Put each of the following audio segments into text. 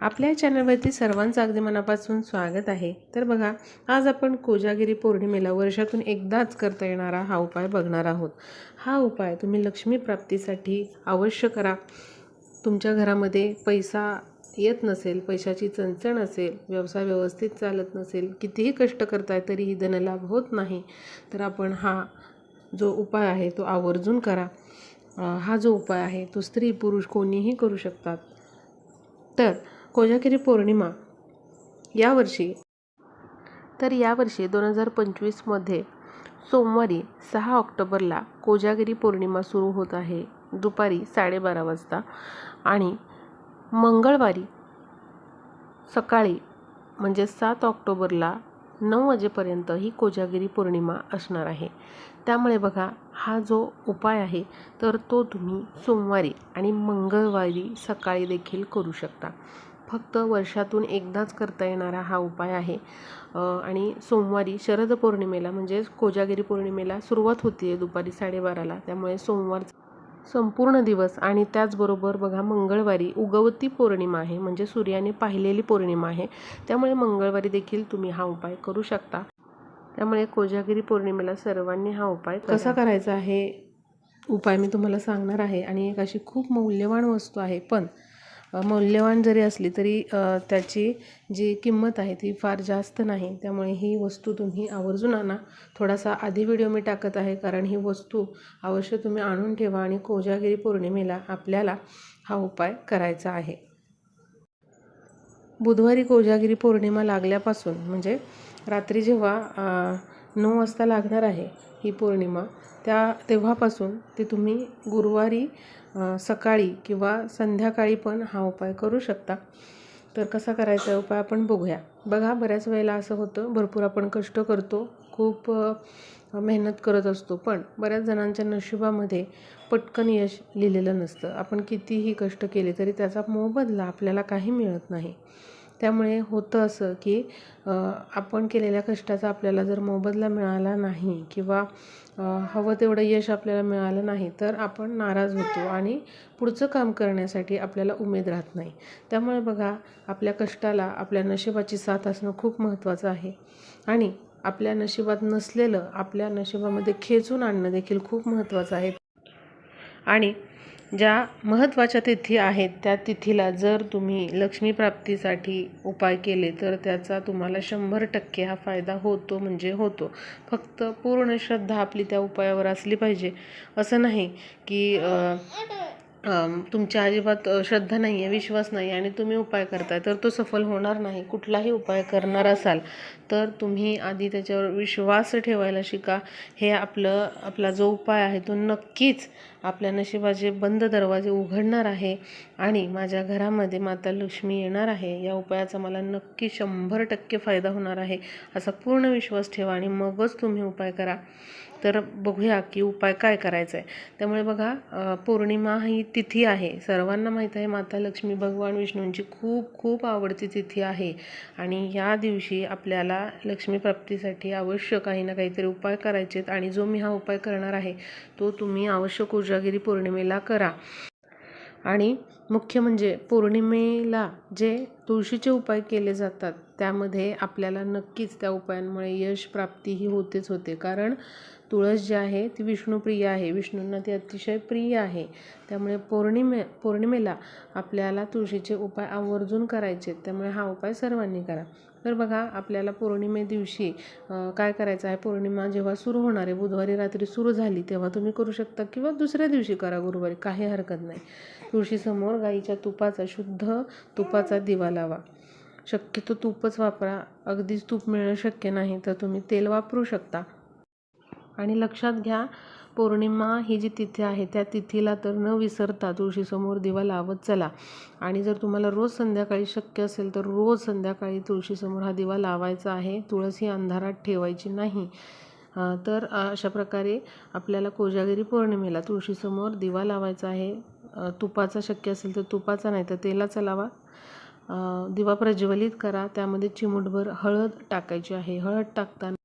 आपल्या चॅनलवरती सर्वांचं अगदी मनापासून स्वागत आहे. तर बघा आज आपण कोजागिरी पौर्णिमेला वर्षातून एकदाच करता येणारा हा उपाय बघणार आहोत. हा उपाय तुम्ही लक्ष्मी प्राप्तीसाठी अवश्य करा. तुमच्या घरामध्ये पैसा येत नसेल पैशाची चणचण असेल व्यवसाय व्यवस्थित चालत नसेल कितीही कष्ट करताय तरीही धनलाभ होत नाही तर आपण हा जो उपाय आहे तो आवर्जून करा. हा जो उपाय आहे तो स्त्री पुरुष कोणीही करू शकतात. तर कोजागिरी पौर्णिमा यावर्षी तर यावर्षी दोन हजार पंचवीसमध्ये सोमवारी सहा ऑक्टोबरला कोजागिरी पौर्णिमा सुरू होत आहे. दुपारी साडेबारा वाजता आणि मंगळवारी सकाळी म्हणजे सात ऑक्टोबरला नऊ वाजेपर्यंत ही कोजागिरी पौर्णिमा असणार आहे. त्यामुळे बघा हा जो उपाय आहे तर तो तुम्ही सोमवारी आणि मंगळवारी सकाळी देखील करू शकता. फक्त वर्षातून एकदाच करता येणारा हा उपाय आहे. आणि सोमवारी शरद पौर्णिमेला म्हणजेच कोजागिरी पौर्णिमेला सुरुवात होती आहे दुपारी साडेबाराला. त्यामुळे सोमवार संपूर्ण दिवस आणि त्याचबरोबर बघा मंगळवारी उगवती पौर्णिमा आहे म्हणजे सूर्याने पाहिलेली पौर्णिमा आहे. त्यामुळे मंगळवारी देखील तुम्ही हा उपाय करू शकता. त्यामुळे कोजागिरी पौर्णिमेला सर्वांनी हा उपाय कसा करायचा आहे? उपाय मी तुम्हाला सांगणार आहे आणि एक अशी खूप मौल्यवान वस्तू आहे. पण मौल्यवान जरी असली तरी त्याची जी किंमत आहे ती फार जास्त नाही. त्यामुळे ही वस्तू तुम्ही आवर्जून आणा. थोडासा आधी व्हिडिओ मी टाकत आहे कारण ही वस्तू अवश्य तुम्ही आणून ठेवा आणि कोजागिरी पौर्णिमेला आपल्याला हा उपाय करायचा आहे. बुधवारी कोजागिरी पौर्णिमा लागल्यापासून म्हणजे रात्री जेव्हा नऊ वाजता लागणार आहे ही पौर्णिमा त्या तेव्हापासून ते तुम्ही गुरुवारी सकाळी किंवा संध्याकाळी पण हा उपाय करू शकता. तर कसा करायचा उपाय आपण बघूया. बघा बऱ्याच वेळेला असं होतं भरपूर आपण कष्ट करतो खूप मेहनत करत असतो पण बऱ्याच जणांच्या नशिबामध्ये पटकन यश लिहिलेलं नसतं. आपण कितीही कष्ट केले तरी त्याचा मोबदला आपल्याला काही मिळत नाही. त्यामुळे होतं असं की आपण केलेल्या कष्टाचा आपल्याला जर मोबदला मिळाला नाही किंवा हवं तेवढं यश आपल्याला मिळालं नाही तर आपण नाराज होतो आणि पुढचं काम करण्यासाठी आपल्याला उमेद राहत नाही. त्यामुळे बघा आपल्या कष्टाला आपल्या नशिबाची साथ असणं खूप महत्त्वाचं आहे. आणि आपल्या नशिबात नसलेलं आपल्या नशिबामध्ये खेचून आणणं देखील खूप महत्त्वाचं आहे. आणि ज्या महत्त्वाच्या तिथी आहेत त्या तिथीला जर तुम्ही लक्ष्मी प्राप्तीसाठी उपाय केले तर त्याचा तुम्हाला शंभर टक्के हा फायदा होतो म्हणजे होतो. फक्त पूर्ण श्रद्धा आपली त्या उपायावर असली पाहिजे. असं नाही की तुमच्या अजिबात श्रद्धा नाही आहे विश्वास नाही आणि तुम्ही उपाय करताय तर तो सफल होणार नाही. कुठलाही उपाय करणार असाल तर तुम्ही आधी त्याच्यावर विश्वास ठेवायला शिका. हे आपलं आपला जो उपाय आहे तो नक्कीच आपल्या नशिबाचे बंद दरवाजे उघडणार आहे आणि माझ्या घरामध्ये माता लक्ष्मी येणार आहे. या उपायाचा मला नक्की शंभर टक्के फायदा होणार आहे असा पूर्ण विश्वास ठेवा आणि मगच तुम्ही उपाय करा. तर बघूया की उपाय काय करायचा आहे त्यामुळे बघा पौर्णिमा ही तिथी आहे. सर्वांना माहीत आहे माता लक्ष्मी भगवान विष्णूंची खूप खूप आवडती तिथी आहे. आणि या दिवशी आपल्याला लक्ष्मी प्राप्तीसाठी आवश्यक काही ना काहीतरी उपाय करायचे आहेत आणि जो मी हा उपाय करणार आहे तो तुम्ही अवश्य कोजागिरी पौर्णिमेला करा. आणि मुख्य म्हणजे पौर्णिमेला जे तुळशीचे उपाय केले जातात त्यामध्ये आपल्याला नक्कीच त्या उपायांमुळे यश प्राप्ती ही होतेच होते. कारण तुळस जी आहे ती विष्णुप्रिय आहे. विष्णूंना ती अतिशय प्रिय आहे. त्यामुळे पौर्णिमे पौर्णिमेला आपल्याला तुळशीचे उपाय आवर्जून करायचे आहेत. त्यामुळे हा उपाय सर्वांनी करा. तर बघा आपल्याला पौर्णिमे दिवशी काय करायचं आहे? पौर्णिमा जेव्हा सुरू होणार आहे बुधवारी रात्री सुरू झाली तेव्हा तुम्ही करू शकता किंवा दुसऱ्या दिवशी करा गुरुवारी काही हरकत नाही. तुळशीसमोर गाईच्या तुपाचा शुद्ध तुपाचा दिवा लावा. शक्यतो तूपच वापरा. अगदीच तूप मिळणं शक्य नाही तर तुम्ही तेल वापरू शकता. आणि लक्षात घ्या पौर्णिमा ही जी तिथी आहे त्या तिथीला तर न विसरता तुळशीसमोर दिवा लावत चला. आणि जर तुम्हाला रोज संध्याकाळी शक्य असेल तर रोज संध्याकाळी तुळशीसमोर हा दिवा लावायचा आहे. तुळस ही अंधारात ठेवायची नाही. तर अशा प्रकारे आपल्याला कोजागिरी पौर्णिमेला तुळशीसमोर दिवा लावायचा आहे. तुपाचा शक्य असेल तर तुपाचा नाही तर तेलाचा लावा. दिवा प्रज्वलित करा. त्यामध्ये चिमूटभर हळद टाकायची आहे. हळद टाकताना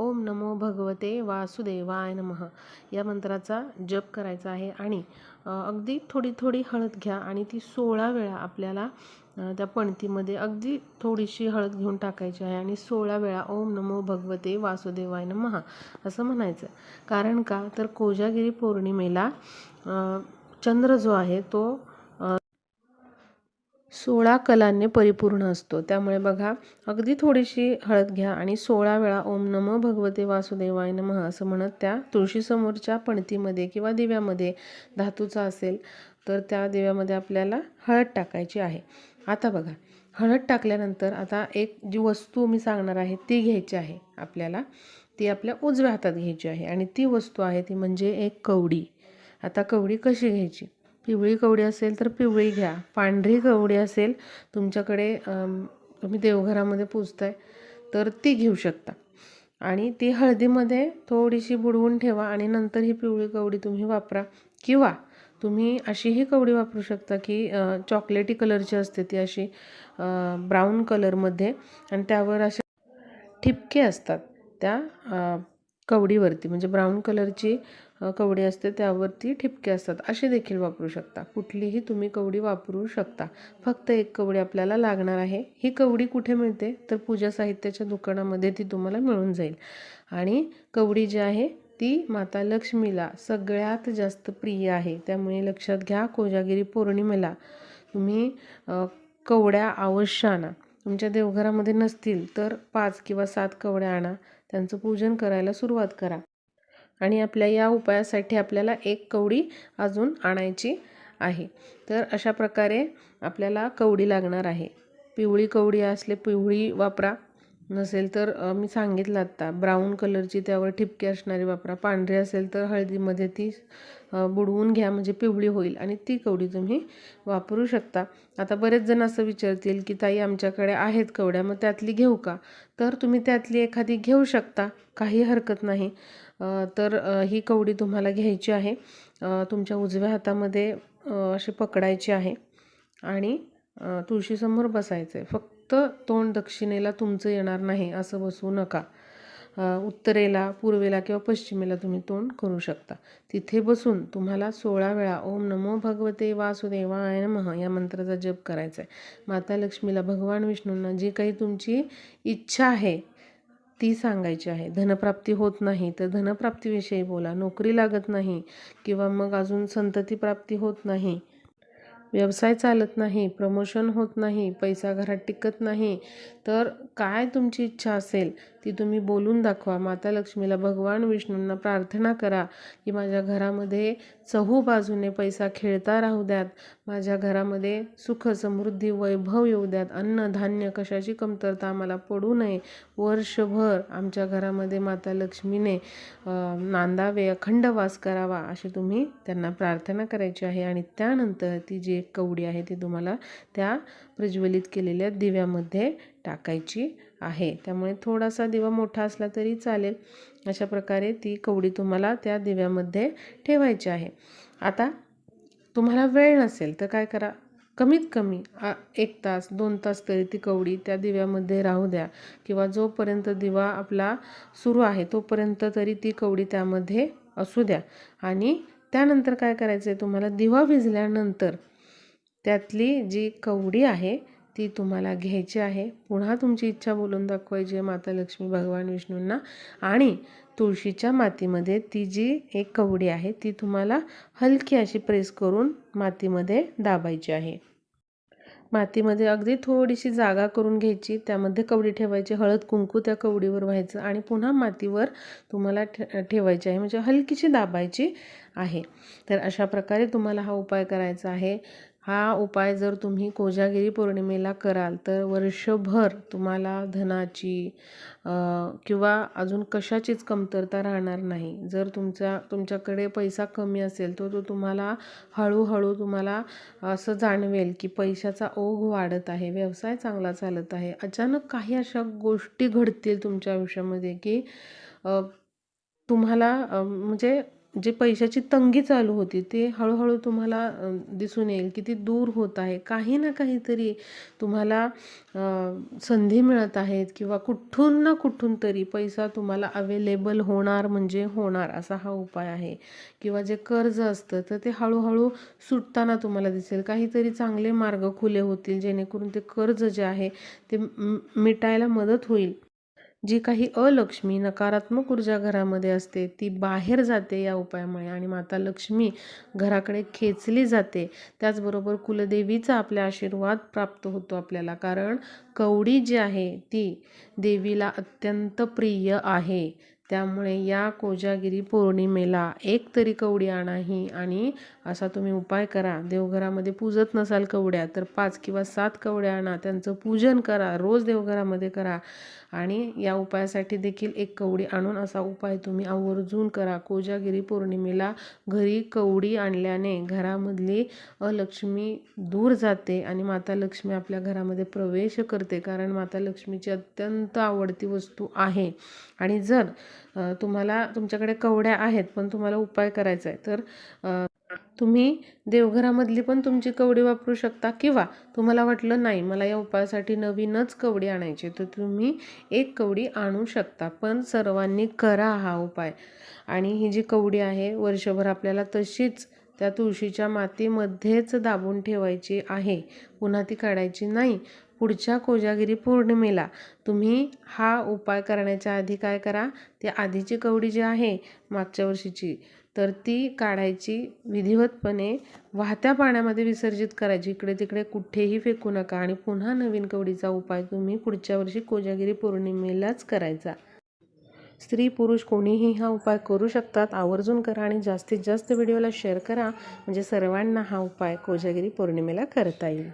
ओम नमो भगवते वासुदेवाय नमः. या मंत्राचा जप करायचा आहे आणि अगदी थोडी थोडी हळद घ्या आणि ती सोळा वेळा आपल्याला त्या पणतीमध्ये अगदी थोडीशी हळद घेऊन टाकायची आहे आणि सोळा वेळा ओम नमो भगवते वासुदेवाय नमः असं म्हणायचं. कारण का? तर कोजागिरी पौर्णिमेला चंद्र जो आहे तो सोळा कलांनी परिपूर्ण असतो. त्यामुळे बघा अगदी थोडीशी हळद घ्या आणि सोळा वेळा ओम नमो भगवते वासुदेवाय नमः असं म्हणत त्या तुळशीसमोरच्या पणतीमध्ये किंवा दिव्यामध्ये धातूचा असेल तर त्या दिव्यामध्ये आपल्याला हळद टाकायची आहे. आता बघा हळद टाकल्यानंतर आता एक जी वस्तू मी सांगणार आहे ती घ्यायची आहे आपल्याला ती आपल्या उजव्या हातात घ्यायची आहे. आणि ती वस्तू आहे ती म्हणजे एक कवडी. आता कवडी कशी घ्यायची? पिवळी कवडी असेल तर पिवळी घ्या. पांढरी कवडी असेल तुमच्याकडे तुम्ही देवघरामध्ये पूजताय तर ती घेऊ शकता. आणि ती हळदीमध्ये थोडीशी बुडवून ठेवा आणि नंतर ही पिवळी कवडी तुम्ही वापरा. किंवा तुम्ही अशीही कवडी वापरू शकता की चॉकलेटी कलरची असते ती अशी ब्राऊन कलरमध्ये आणि त्यावर असे ठिपके असतात त्या कवडीवरती. म्हणजे ब्राऊन कलरची कवडी असते त्यावरती ठिपके असतात. असे देखील वापरू शकता. कुठलीही तुम्ही कवडी वापरू शकता. फक्त एक कवडी आपल्याला लागणार आहे. ही कवडी कुठे मिळते? तर पूजा साहित्याच्या दुकानामध्ये ती तुम्हाला मिळून जाईल. आणि कवडी जी आहे ती माता लक्ष्मीला सगळ्यात जास्त प्रिय आहे. त्यामुळे लक्षात घ्या कोजागिरी पौर्णिमेला तुम्ही कवड्या अवश्य आणा. तुमच्या देवघरामध्ये नसतील तर पाच किंवा सात कवड्या आणा. त्यांचं पूजन करायला सुरुवात करा. आणि आपल्या या उपायासाठी आपल्याला एक कवडी अजून आणायची आहे. तर अशा प्रकारे आपल्याला कवडी लागणार आहे. पिवळी कवडी असले पिवळी वापरा. नसेल तर मी सांगितलं आत्ता ब्राऊन कलरची त्यावर ठिपके असणारी वापरा. पांढरी असेल तर हळदीमध्ये ती बुडवून घ्या म्हणजे पिवळी होईल आणि ती कवडी तुम्ही वापरू शकता. आता बरेच जण असं विचारतील की ताई आमच्याकडे आहेत कवड्या मग त्यातली घेऊ का? तर तुम्ही त्यातली एखादी घेऊ शकता काही हरकत नाही. तर ही कवडी तुम्हाला घ्यायची आहे. तुमच्या उजव्या हातामध्ये अशी पकडायची आहे आणि तुळशीसमोर बसायचं आहे फक्त तोंड दक्षिणेला तुमचं येणार नाही असं बसवू नका. उत्तरेला पूर्वेला किंवा पश्चिमेला तुम्ही तोंड करू शकता. तिथे बसून तुम्हाला सोळा वेळा ओम नमो भगवते वासुदेवाय नमः या मंत्राचा जप करायचा आहे माता लक्ष्मीला भगवान विष्णूंना जी काही तुमची इच्छा आहे ती सांगायची आहे. धनप्राप्ती होत नाही तर धनप्राप्तीविषयी बोला. नोकरी लागत नाही किंवा मग अजून संतती प्राप्ती होत नाही व्यवसाय चालत नाही प्रमोशन होत नाही पैसा घरात टिकत नाही तर काय तुमची इच्छा असेल ती तुम्ही बोलून दाखवा. माता लक्ष्मीला भगवान विष्णूंना प्रार्थना करा की माझ्या घरामध्ये चहू बाजूने पैसा खेळता राहू द्यात. माझ्या घरामध्ये सुख समृद्धी वैभव येऊ द्यात. अन्न धान्य कशाची कमतरता आम्हाला पडू नये. वर्षभर आमच्या घरामध्ये माता लक्ष्मीने नांदावे अखंड वास करावा अशी तुम्ही त्यांना प्रार्थना करायची आहे. आणि त्यानंतर ती जे एक कवडी आहे ती तुम्हाला त्या प्रज्वलित केलेल्या दिव्यामध्ये टाकायची आहे. त्यामुळे थोडासा दिवा मोठा असला तरी चालेल. अशा प्रकारे ती कवडी तुम्हाला त्या दिव्यामध्ये ठेवायची आहे. आता तुम्हाला वेळ नसेल तर काय करा? कमीत कमी एक तास दोन तास तरी ती कवडी त्या दिव्यामध्ये राहू द्या किंवा जोपर्यंत दिवा आपला सुरू आहे तोपर्यंत तरी ती कवडी त्यामध्ये असू द्या. आणि त्यानंतर काय करायचं आहे तुम्हाला दिवा विझल्यानंतर त्यातली जी कवडी आहे ती तुम्हाला घ्यायची आहे. पुन्हा तुमची इच्छा बोलून दाखवायची आहे माता लक्ष्मी भगवान विष्णूंना. आणि तुळशीच्या मातीमध्ये ती जी एक कवडी आहे ती तुम्हाला हलकी अशी प्रेस करून मातीमध्ये दाबायची आहे. मातीमध्ये अगदी थोडीशी जागा करून घ्यायची त्यामध्ये कवडी ठेवायची हळद कुंकू त्या कवडीवर व्हायचं आणि पुन्हा मातीवर तुम्हाला ठे ठेवायची आहे. म्हणजे हलकीशी दाबायची आहे. तर अशा प्रकारे तुम्हाला हा उपाय करायचा आहे. हा उपाय जर तुम्ही कोजागिरी पौर्णिमेला कराल तर वर्षभर तुम्हाला धनाची किंवा अजून कशाचीच कमतरता राहणार नाही. जर तुमचा तुमच्याकडे पैसा कमी असेल तर तो तुम्हाला हळूहळू तुम्हाला असं जाणवेल की पैशाचा ओघ वाढत आहे व्यवसाय चांगला चालत आहे. अचानक काही अशा गोष्टी घडतील तुमच्या आयुष्यामध्ये की तुम्हाला म्हणजे जे पैशाची तंगी चालू होती ते हळूहळू तुम्हाला दिसून येईल की ती दूर होत आहे. काही ना काहीतरी तुम्हाला संधी मिळत आहेत किंवा कुठून ना कुठून तरी पैसा तुम्हाला अवेलेबल होणार म्हणजे होणार असा हा उपाय आहे. किंवा जे कर्ज असतं तर ते हळूहळू सुटताना तुम्हाला दिसेल. काहीतरी चांगले मार्ग खुले होतील जेणेकरून ते कर्ज जे आहे ते मिटायला मदत होईल. जी काही अलक्ष्मी नकारात्मक ऊर्जा घरामध्ये असते ती बाहेर जाते या उपायामुळे आणि माता लक्ष्मी घराकडे खेचली जाते. त्याचबरोबर कुलदेवीचा आपल्या आशीर्वाद प्राप्त होतो आपल्याला. कारण कवडी जी आहे ती देवीला अत्यंत प्रिय आहे. त्यामुळे या कोजागिरी पौर्णिमेला एक तरी कवडी आणाही आणि असा तुम्ही उपाय करा. देवघरामध्ये पूजत नसाल कवड्या तर पाच किंवा सात कवड्या आणा. त्यांचं पूजन करा. रोज देवघरामध्ये करा. आणि या उपायासाठी देखील एक कवडी आणून असा उपाय तुम्ही आवर्जून करा. कोजागिरी पौर्णिमेला घरी कवडी आणल्याने घरामधली अलक्ष्मी दूर जाते आणि माता लक्ष्मी आपल्या घरामध्ये प्रवेश करते कारण माता लक्ष्मीची अत्यंत आवडती वस्तू आहे. आणि जर तुम्हाला तुमच्याकडे कवड्या आहेत पण तुम्हाला उपाय करायचा आहे तर तुम्ही देवघरामधली पण तुमची कवडी वापरू शकता किंवा तुम्हाला वाटलं नाही मला या उपायासाठी नवीनच कवडी आणायची तर तुम्ही एक कवडी आणू शकता. पण सर्वांनी करा हा उपाय. आणि ही जी कवडी आहे वर्षभर आपल्याला तशीच त्या तुळशीच्या मातीमध्येच दाबून ठेवायची आहे. पुन्हा ती काढायची नाही. पुढच्या कोजागिरी पौर्णिमेला तुम्ही हा उपाय करण्याच्या आधी काय करा ती आधीची कवडी जी आहे मागच्या वर्षीची तर ती काढायची विधिवतपणे वाहत्या पाण्यामध्ये विसर्जित करायची. इकडे तिकडे कुठेही फेकू नका आणि पुन्हा नवीन कवडीचा उपाय तुम्ही पुढच्या वर्षी कोजागिरी पौर्णिमेलाच करायचा. स्त्री पुरुष कोणीही हा उपाय करू शकतात. आवर्जून करा आणि जास्तीत जास्त व्हिडिओला शेअर करा. म्हणजे सर्वांना हा उपाय कोजागिरी पौर्णिमेला करता येईल.